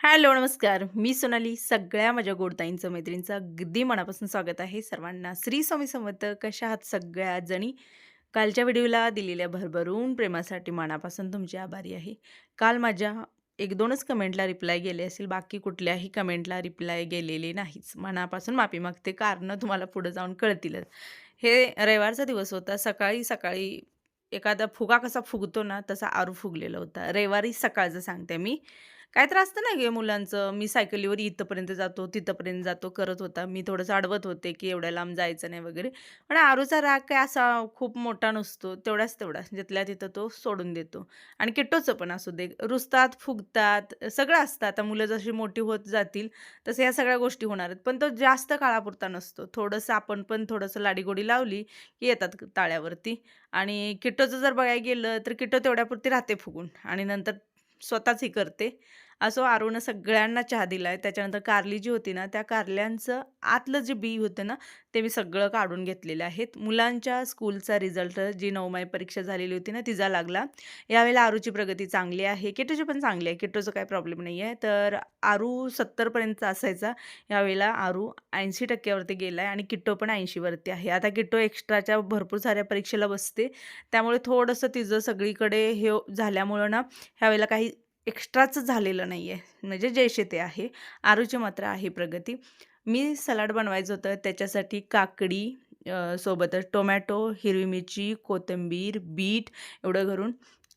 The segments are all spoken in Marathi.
हॅलो नमस्कार. मी सोनाली सगळ्या माझ्या गोडताईंचं मैत्रिणीचं अगदी मनापासून स्वागत आहे. सर्वांना श्री स्वामी समर्थ. कशा आहात सगळ्या जणी कालच्या व्हिडिओला दिलेल्या भरभरून प्रेमासाठी मनापासून तुमची आभारी आहे. काल माझ्या एक दोनच कमेंटला रिप्लाय गेले असेल बाकी कुठल्याही कमेंटला रिप्लाय गेलेले नाहीच. मनापासून माफी मागते. कारणं तुम्हाला पुढं जाऊन कळतीलच. हे रविवारचा दिवस होता. सकाळी सकाळी एखादा फुगा कसा फुगतो ना तसा आरू फुगलेला होता. रविवारी सकाळचं सांगते मी. काय तर असतं ना गे मुलांचं मी सायकलीवर इथंपर्यंत जातो तिथंपर्यंत जातो करत होता. मी थोडंसं अडवत होते की एवढ्या लांब जायचं नाही वगैरे. पण आरूचा राग काय असा खूप मोठा नसतो तेवढाच तेवढा. जिथल्या तिथं तो सोडून देतो. आणि किट्टोचं पण असू दे रुसतात फुगतात सगळं असतं. आता मुलं जशी मोठी होत जातील तसं या सगळ्या गोष्टी होणार आहेत. पण तो जास्त काळापुरता नसतो. थोडंसं आपण पण थोडंसं लाडीगोडी लावली की येतात ताळ्यावरती. आणि किट्टोचं जर बघायला गेलं तर किट्टो तेवढ्यापुरती राहते फुगून. आणि नंतर स्वतःच ही करते. असो आरूनं सगळ्यांना चहा दिला आहे त्याच्यानंतर कारली जी होती ना त्या कारल्यांचं आतलं जे बी होतं ना ते मी सगळं काढून घेतलेलं आहेत मुलांच्या स्कूलचा रिझल्ट जी नवमाई परीक्षा झालेली होती ना तिचा लागला. यावेळेला आरूची प्रगती चांगली आहे. किटोची पण चांगली आहे. किटूचं काही प्रॉब्लेम नाही आहे तर आरू सत्तरपर्यंत असायचा. यावेळेला आरू ऐंशी टक्क्यावरती गेला आहे आणि किट्टो पण ऐंशीवरती आहे. आता किट्टो एक्स्ट्राच्या भरपूर साऱ्या परीक्षेला बसते. त्यामुळे थोडंसं तिचं सगळीकडे हे झाल्यामुळं ना ह्यावेळेला काही एक्स्ट्राचं झालेलं नाही म्हणजे आहे म्हणजे जैसे ते आहे. आरूची मात्र आहे प्रगती. मी सलाड बनवायचं होतं. त्याच्यासाठी काकडी सोबतच टोमॅटो हिरवी मिरची कोथिंबीर बीट एवढं घरून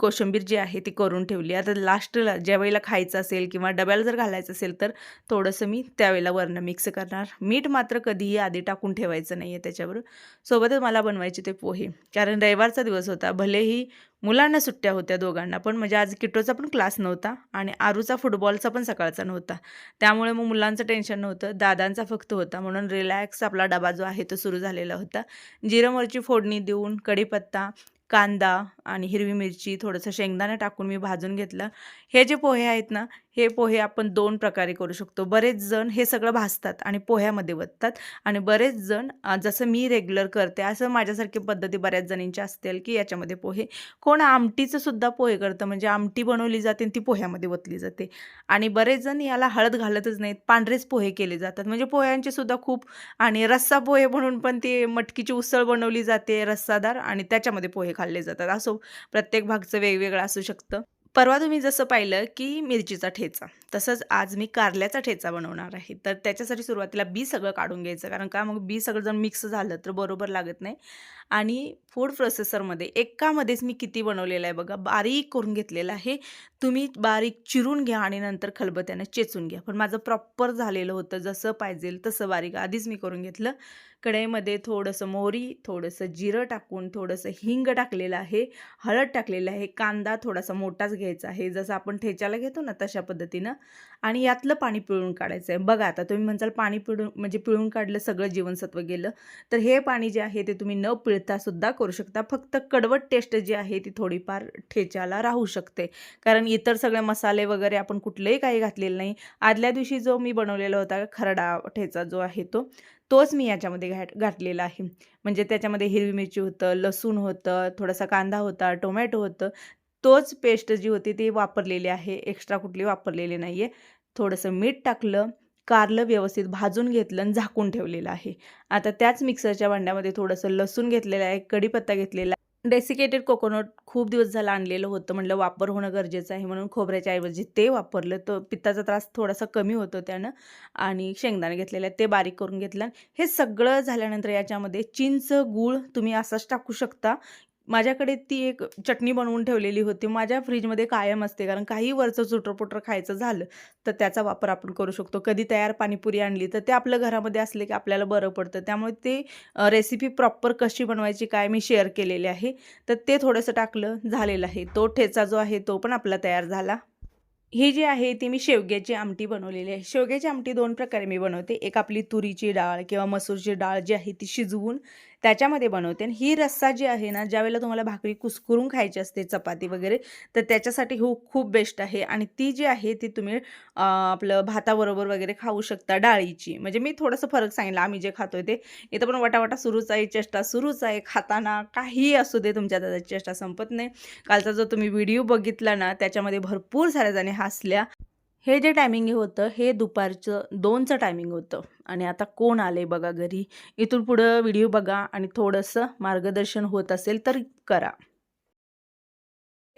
कोशिंबीर जी आहे ती करून ठेवली. आता लास्टला ज्या वेळेला खायचं असेल किंवा डब्याला जर घालायचं असेल तर थोडंसं मी त्यावेळेला वरनं मिक्स करणार. मीठ मात्र कधीही आधी टाकून ठेवायचं नाही आहे त्याच्यावर. सोबतच मला बनवायचे ते पोहे. कारण रविवारचा दिवस होता. भलेही मुलांना सुट्ट्या होत्या दोघांना पण म्हणजे आज किटोचा पण क्लास नव्हता आणि आरूचा फुटबॉलचा पण सकाळचा नव्हता. त्यामुळे मग मुलांचं टेन्शन नव्हतं. दादांचा फक्त होता. म्हणून रिलॅक्स आपला डबा जो आहे तो सुरू झालेला होता. जिरं मोहरीची फोडणी देऊन कढीपत्ता कांदा आणि हिरवी मिरची थोडंसं शेंगदाणा टाकून मी भाजून घेतलं. हे जे पोहे आहेत ना हे पोहे आपण दोन प्रकारे करू शकतो. बरेच जण हे सगळं भासतात आणि पोह्यामध्ये वततात. आणि बरेच जण जसं मी रेग्युलर करते असं माझ्यासारखी पद्धती बऱ्याच जणींच्या असतील की याच्यामध्ये पोहे. कोण आमटीचं सुद्धा पोहे करतं म्हणजे आमटी बनवली जाते आणि ती पोह्यामध्ये ओतली जाते. आणि बरेच जण याला हळद घालतच नाहीत पांढरेच पोहे केले जातात. म्हणजे पोह्यांचे सुद्धा खूप आणि रस्सा पोहे म्हणून पण ते मटकीची उसळ बनवली जाते रस्सादार आणि त्याच्यामध्ये पोहे खाल्ले जातात. असो प्रत्येक भागचं वेगवेगळं असू शकतं. परवा तुम्ही जसं पाहिलं की मिरचीचा ठेचा तसंच आज मी कारल्याचा ठेचा बनवणार आहे. तर त्याच्यासाठी सुरुवातीला बी सगळं काढून घ्यायचं कारण का मग बी सगळं जर मिक्स झालं तर बरोबर लागत नाही. आणि फूड प्रोसेसरमध्ये एकामध्येच मी किती बनवलेलं आहे बघा बारीक करून घेतलेलं आहे. तुम्ही बारीक चिरून घ्या आणि नंतर खलबत्यानं चेचून घ्या. पण माझं प्रॉपर झालेलं होतं जसं पाहिजे तसं बारीक आधीच मी करून घेतलं. कढईमध्ये थोडंसं मोहरी थोडंसं जिरं टाकून थोडंसं हिंग टाकलेलं आहे हळद टाकलेलं आहे कांदा थोडासा मोठाच घ्यायचा आहे. जसं आपण ठेच्याला घेतो ना तशा पद्धतीनं. आणि यातलं पाणी पिळून काढायचं आहे बघा आता तुम्ही म्हणसाल पाणी पिळून म्हणजे पिळून काढलं सगळं जीवनसत्व गेलं तर हे पाणी जे आहे ते तुम्ही न पिळता सुद्धा करू शकता. फक्त कडवट टेस्ट जी आहे ती थोडीफार ठेच्याला राहू शकते. कारण इतर सगळे मसाले वगैरे आपण कुठलेही काही घातलेलं नाही. आदल्या दिवशी जो मी बनवलेला होता खरडा ठेचा जो आहे तो तोच मी याच्यामध्ये घाट घातलेला आहे. म्हणजे त्याच्यामध्ये हिरवी मिरची होतं लसूण होतं थोडासा कांदा होता टोमॅटो होतं तोच पेस्ट जी होती ती वापरलेली आहे. एक्स्ट्रा कुठली वापरलेली नाही आहे थोडंसं मीठ टाकलं कारलं व्यवस्थित भाजून घेतलं आणि झाकून ठेवलेलं आहे. आता त्याच मिक्सरच्या भांड्यामध्ये थोडंसं लसूण घेतलेलं आहे कढीपत्ता घेतलेला आहे. डेसिकेटेड कोकोनट खूप दिवस झालं आणलेलं होतं म्हटलं वापर होणं गरजेचं आहे म्हणून खोबऱ्याच्या ऐवजी ते वापरलं. तर पित्ताचा त्रास थोडासा कमी होतो त्यानं. आणि शेंगदाणे घेतलेले ते बारीक करून घेतलं. हे सगळं झाल्यानंतर याच्यामध्ये चिंच गूळ तुम्ही असाच टाकू शकता. माझ्याकडे ती एक चटणी बनवून ठेवलेली होती. माझ्या फ्रीजमध्ये कायम असते. कारण काही वरचं चुटरपुटर खायचं झालं तर त्याचा वापर आपण करू शकतो. कधी तयार पाणीपुरी आणली तर ते आपलं घरामध्ये असले की आपल्याला बरं पडतं. त्यामुळे ते रेसिपी प्रॉपर कशी बनवायची काय मी शेअर केलेली आहे. तर ते थोडंसं टाकलं झालेलं आहे. तो ठेचा जो आहे तो पण आपला तयार झाला. ही जी आहे ती मी शेवग्याची आमटी बनवलेली आहे. शेवग्याची आमटी दोन प्रकारे मी बनवते. एक आपली तुरीची डाळ किंवा मसूरची डाळ जी आहे ती शिजवून त्याच्यामध्ये बनवते. आणि ही रस्सा जी आहे ना ज्यावेळेला तुम्हाला भाकरी कुसकुरून खायची असते चपाती वगैरे तर त्याच्यासाठी हो खूप बेस्ट आहे. आणि ती जी आहे ती तुम्ही आपलं भाताबरोबर वगैरे खाऊ शकता डाळीची. म्हणजे मी थोडंसं फरक सांगितलं. आम्ही जे खातोय ते इथं पण वटावटा सुरूच आहे चेष्टा सुरूच आहे. खाताना काहीही असू दे तुमच्या दादा चेष्टा संपत नाही. कालचा जो तुम्ही व्हिडिओ बघितला ना त्याच्यामध्ये भरपूर साऱ्या जणी हसल्या. हे जे टायमिंग होतं हे दुपारचं दोनचं टायमिंग होतं. आणि आता कोण आले बघा घरी? इथून पुढं व्हिडिओ बघा आणि थोडंसं मार्गदर्शन होत असेल तर करा.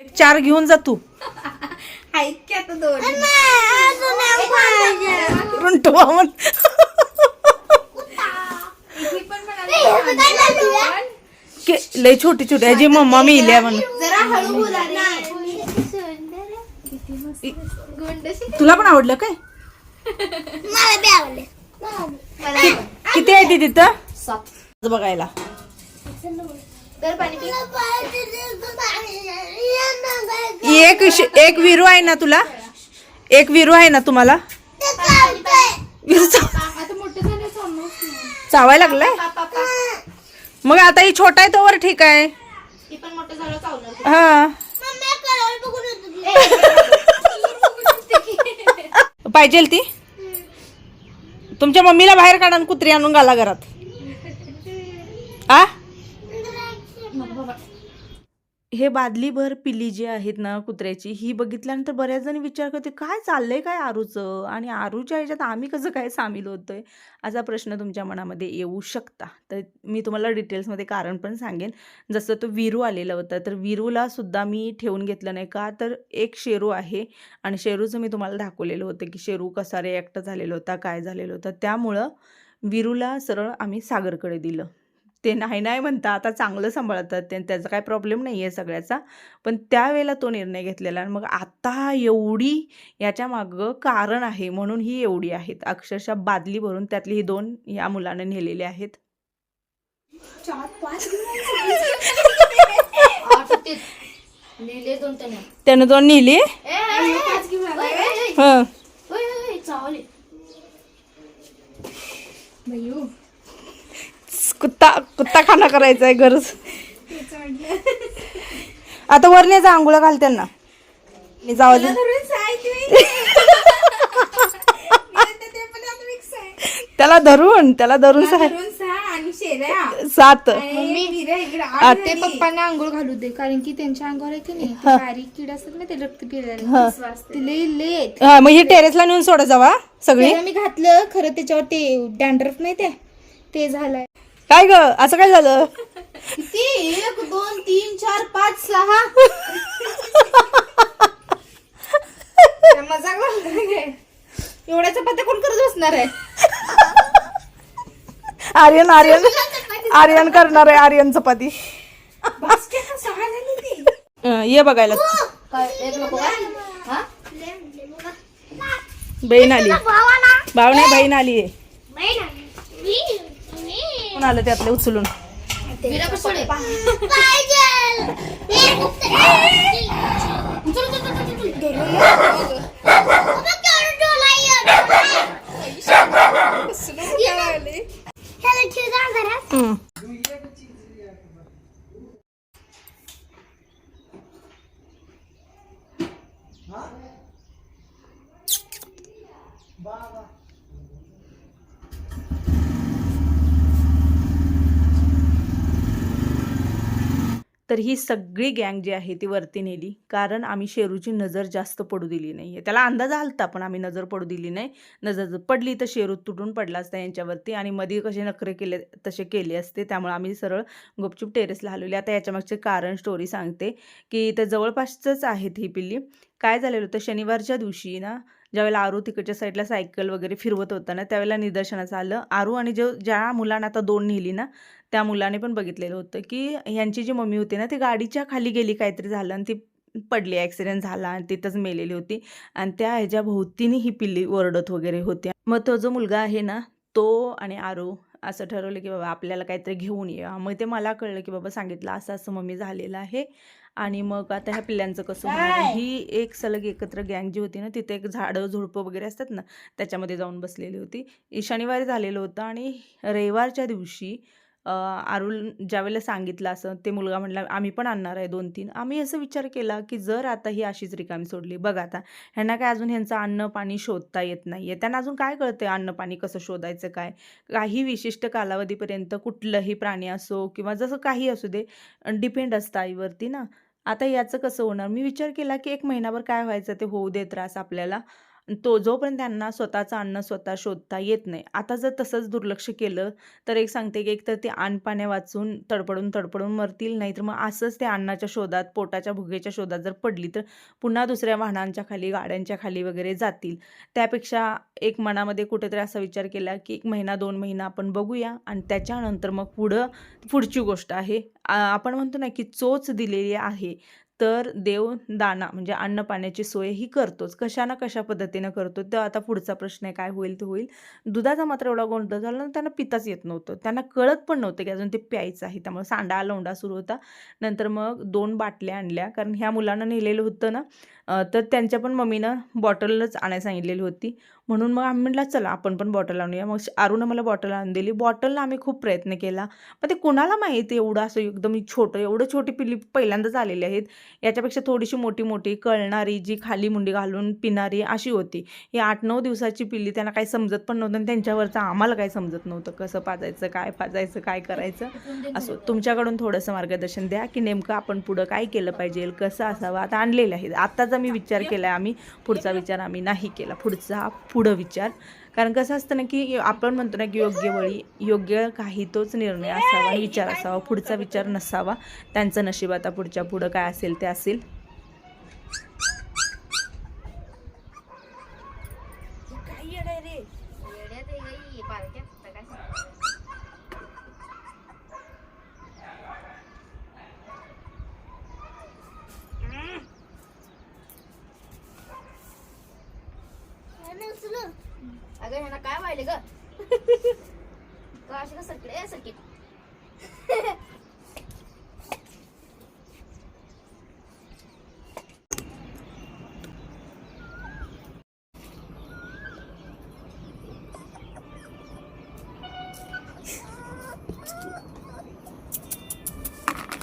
एक चार घेऊन जा तू. लय छोटी छोटी ह्याची मम्मा मी इल्या म्हणून तुला पण आवडलं काय? मला बी आवडले. मला किती आहे ती तिथं? सात. बघायला. तर पाणी पी. एक एक विरू आहे ना तुला? एक विरू आहे ना तुम्हाला? विरू चा- आता मोठं झालं समज चावायला लागलाय? मग आता ही छोटा आहे तोवर ठीक आहे. ती पण मोठं झालं चावणार. हा. पाहिजे ती? तुमच्या मम्मीला बाहेर काढा आणि कुत्री आणून घाला घरात. आ? हे बादलीभर पिल्ली जी आहेत ना कुत्र्याची ही बघितल्यानंतर बऱ्याच जणी विचार करते काय चाललंय काय आरूचं? आणि आरूच्या ह्याच्यात आम्ही कसं काय सामील होतोय? असा प्रश्न तुमच्या मनामध्ये येऊ शकता. तर मी तुम्हाला डिटेल्समध्ये कारण पण सांगेन. जसं तो विरू आलेला होता तर विरूला सुद्धा मी ठेवून घेतलं नाही का? तर एक शेरू आहे आणि शेरूचं मी तुम्हाला दाखवलेलं होतं की शेरू कसा रिॲक्ट झालेला होता काय झालेलं होतं. त्यामुळं विरूला सरळ आम्ही सागरकडे दिलं. ते नाही नाही म्हणता आता चांगलं सांभाळतात ते त्याचा काय प्रॉब्लेम नाही आहे सगळ्याचा. पण त्यावेळेला तो निर्णय घेतलेला आणि मग आता एवढी याच्या मागं कारण आहे म्हणून ही एवढी आहेत. अक्षरशः बादली भरून त्यातली ही दोन या मुलानं नेलेले आहेत. त्याने. दोन नेली? हं. कुत्ता कुत्ता खाना करायचा आहे गरज आता वरण्याचा आंघोळा घाल त्यांना. आणि जाऊ दे. त्याला धरून त्याला धरून सात. ते पप्पांना आंघोळ घालू दे कारण की त्यांच्या अंगावर आहे की नाही ते बारीक किड असतात ना ते रक्त पिळायला. हा. मग ही टेरेसला नेऊन सोडा जावा सगळी. मी घातलं खरं त्याच्यावर ते डॅन्ड्रफ नाही ते ते झालंय. काय ग? असं काय झालं? किती एक दोन तीन चार पाच सहा. मजाक काय? एवढ्या चपात्या कोण करत बसणार आहे? आर्यन आर्यन. आर्यन करणार आहे आर्यन चपाती. बास्केट सहा झाली ती अं, ये बघायला. काय एक नको काय हा? बहीण आली. भाव नाही बहीण आली कोण आलं त्यातले उचलून? विरा तर ही सगळी गँग जी आहे ती वरती नेली. कारण आम्ही शेरूची नजर जास्त पडू दिली नाही. आहे त्याला अंदाज आलता पण आम्ही नजर पडू दिली नाही. नजर जर पडली तर शेरू तुटून पडला असता यांच्यावरती आणि मध्ये कसे नखरे केले तसे केले असते. त्यामुळे आम्ही सरळ गुपचूप टेरेसला हलवली. आता याच्यामागचे कारण स्टोरी सांगते की इथं जवळपासचंच आहेत ही पिल्ली. काय झालेलं होतं? शनिवारच्या दिवशी ना ज्यावेळेला आरू तिकडच्या साईडला सायकल वगैरे फिरवत होता ना त्यावेळेला निदर्शनास आलं. आरू आणि जो ज्या मुलांना आता दोन नेली ना त्या मुलाने पण बघितलेलं होतं की ह्यांची जी मम्मी होती ना ती गाडीच्या खाली गेली काहीतरी झालं आणि ती पडली ॲक्सिडेंट झाला आणि तिथंच मेलेली होती. आणि त्या ह्याच्या भोवतीने ही पिल्ली ओरडत वगैरे होती. मग तो जो मुलगा आहे ना तो आणि आरू असं ठरवलं की बाबा आपल्याला काहीतरी घेऊन या. मग ते मला कळलं की बाबा सांगितलं असं असं मम्मी झालेलं आहे. आणि मग आता ह्या पिल्ल्यांचं कसं होणार ही एक सलग एकत्र गँग जी होती ना तिथे एक झाडं झुडपं वगैरे असतात ना त्याच्यामध्ये जाऊन बसलेली होती. शनिवारी झालेलं होतं आणि रविवारच्या दिवशी अ, आरुल ज्यावेळेला सांगितलं असं ते मुलगा म्हटला आम्ही पण आणणार आहे दोन तीन. आम्ही असं विचार केला की जर आता ही अशीच रिकामी सोडली बघ आता ह्यांना काय अजून ह्यांचं अन्न पाणी शोधता येत नाही आहे त्यांना अजून काय कळतं अन्न पाणी कसं शोधायचं काय? काही विशिष्ट कालावधीपर्यंत कुठलंही प्राणी असो किंवा जसं काही असू दे डिपेंड असतं आईवरती ना. आता याचं कसं होणार? मी विचार केला की एक महिनाभर काय व्हायचं ते होऊ दे त्रास आपल्याला. तो जोपर्यंत त्यांना स्वतःचं अन्न स्वतः शोधता येत नाही आता जर तसंच दुर्लक्ष केलं तर एक सांगते की एक तर ते पाण्या वाचून तडपडून तडपडून मरतील नाहीतर मग असंच ते अन्नाच्या शोधात पोटाच्या भुगेच्या शोधात जर पडली तर पुन्हा दुसऱ्या वाहनांच्या खाली गाड्यांच्या खाली वगैरे जातील. त्यापेक्षा एक मनामध्ये कुठेतरी असा विचार केला की एक महिना दोन महिना आपण बघूया आणि त्याच्यानंतर मग पुढं पुढची गोष्ट आहे. आपण म्हणतो ना की चोच दिलेली आहे. तर देव दाना म्हणजे अन्न पाण्याची सोय ही करतोच. कशा ना कशा पद्धतीनं करतो? तर आता पुढचा प्रश्न आहे काय होईल ते होईल. दुधाचा मात्र एवढा गोंधळ झाला ना त्यांना पिताच येत नव्हतं. त्यांना कळत पण नव्हतं की अजून ते प्यायचं आहे. त्यामुळे सांडा लोंडा सुरू होता. नंतर मग दोन बाटल्या आणल्या. कारण ह्या मुलांना नेलेलं होतं ना तर त्यांच्या पण मम्मीनं बॉटलच आणायला सांगितलेली होती. म्हणून मग आम्ही म्हटलं चला आपण पण बॉटल आणूया. मग आरूनं मला बॉटल आणून दिली. बॉटलला आम्ही खूप प्रयत्न केला. मग ते कुणाला माहिती एवढं असं एकदम छोटं एवढं छोटी पिल्ली पहिल्यांदाच आलेली आहेत. याच्यापेक्षा थोडीशी मोठी मोठी कळणारी जी खाली मुंडी घालून पिणारी अशी होती. ही आठ नऊ दिवसाची पिल्ली त्यांना काही समजत पण नव्हतं आणि त्यांच्यावरचं आम्हाला काही समजत नव्हतं. कसं पाजायचं काय पाजायचं काय करायचं? असो. तुमच्याकडून थोडंसं मार्गदर्शन द्या की नेमकं आपण पुढं काय केलं पाहिजे कसं असावं? आता आणलेलं आहे. आत्ताच मी विचार केला आहे आम्ही पुढचा विचार आम्ही नाही केला पुढचा पुढं विचार. कारण कसं असतं ना की आपण म्हणतो ना की योग्य वेळी योग्य काही तोच निर्णय असावा विचार असावा पुढचा विचार नसावा. त्यांचं नशीब आता पुढच्या पुढं काय असेल ते असेल येड्यात आहे गं ही, पार्ट्यात आता काय सांगू? अगं ह्यांना काय व्हायले ग? अशी का सगळे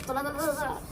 चला चला चला, चला.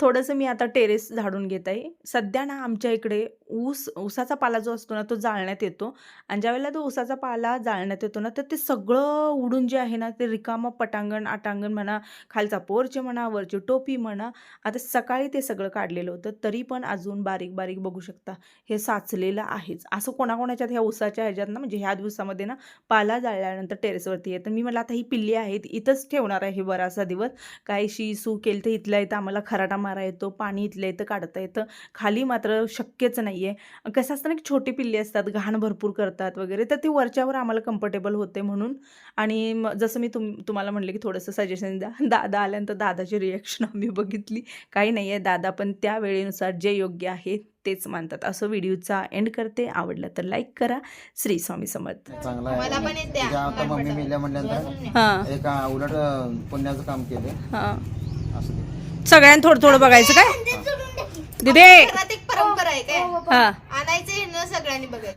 थोडंसं मी आता टेरेस झाडून घेत आहे. सध्या ना आमच्या इकडे ऊस ऊसाचा पाला जो असतो ना तो जाळण्यात येतो. आणि ज्यावेळेला तो ऊसाचा पाला जाळण्यात येतो ना तर ते सगळं उडून जे आहे ना ते रिकामं पटांगण आटांगण म्हणा खालचा पोरचे म्हणा वरची टोपी म्हणा आता सकाळी ते सगळं काढलेलं होतं. तरी पण अजून बारीक बारीक बघू शकता हे साचलेलं आहेच. असं कोणाकोणाच्यात ह्या ऊसाच्या ह्याच्यात ना म्हणजे ह्या दिवसामध्ये ना पाला जाळल्यानंतर टेरेसवरती येतं. मी मला आता ही पिल्ली आहेत इथंच ठेवणार आहे बराचसा दिवस. काही शी सू केलं तर इथल्या इथं आम्हाला खराटा मारा येतो पाणी इथल्या इथं काढता येतं. खाली मात्र शक्यच नाही आहे कसं असतं ना की छोटी पिल्ली असतात घाण भरपूर करतात वगैरे तर ती वरच्यावर आम्हाला कम्फर्टेबल होते म्हणून. आणि जसं मी तुम तुम्हाला म्हणले की थोडंसं सजेशन द्या. दादा आल्यानंतर दादाची रिॲक्शन आम्ही बघितली. काही नाही आहे दादा पण त्या वेळेनुसार जे योग्य आहे तेच मानतात. असं व्हिडिओचा एंड करते. आवडलं तर लाईक करा. श्री स्वामी समर्थ. चांगला मला पण आहे येते. तुझ्या आता मम्मी मेल्या म्हटल्यानंतर हां. एक उलट पुण्याचं काम केलं. हां. असं. सगळ्यांनी थोडं थोडं बघायचं काय? दिदे! परंपरा आहे काय? हां. आणायचं हे न सगळ्यांनी बघायचं.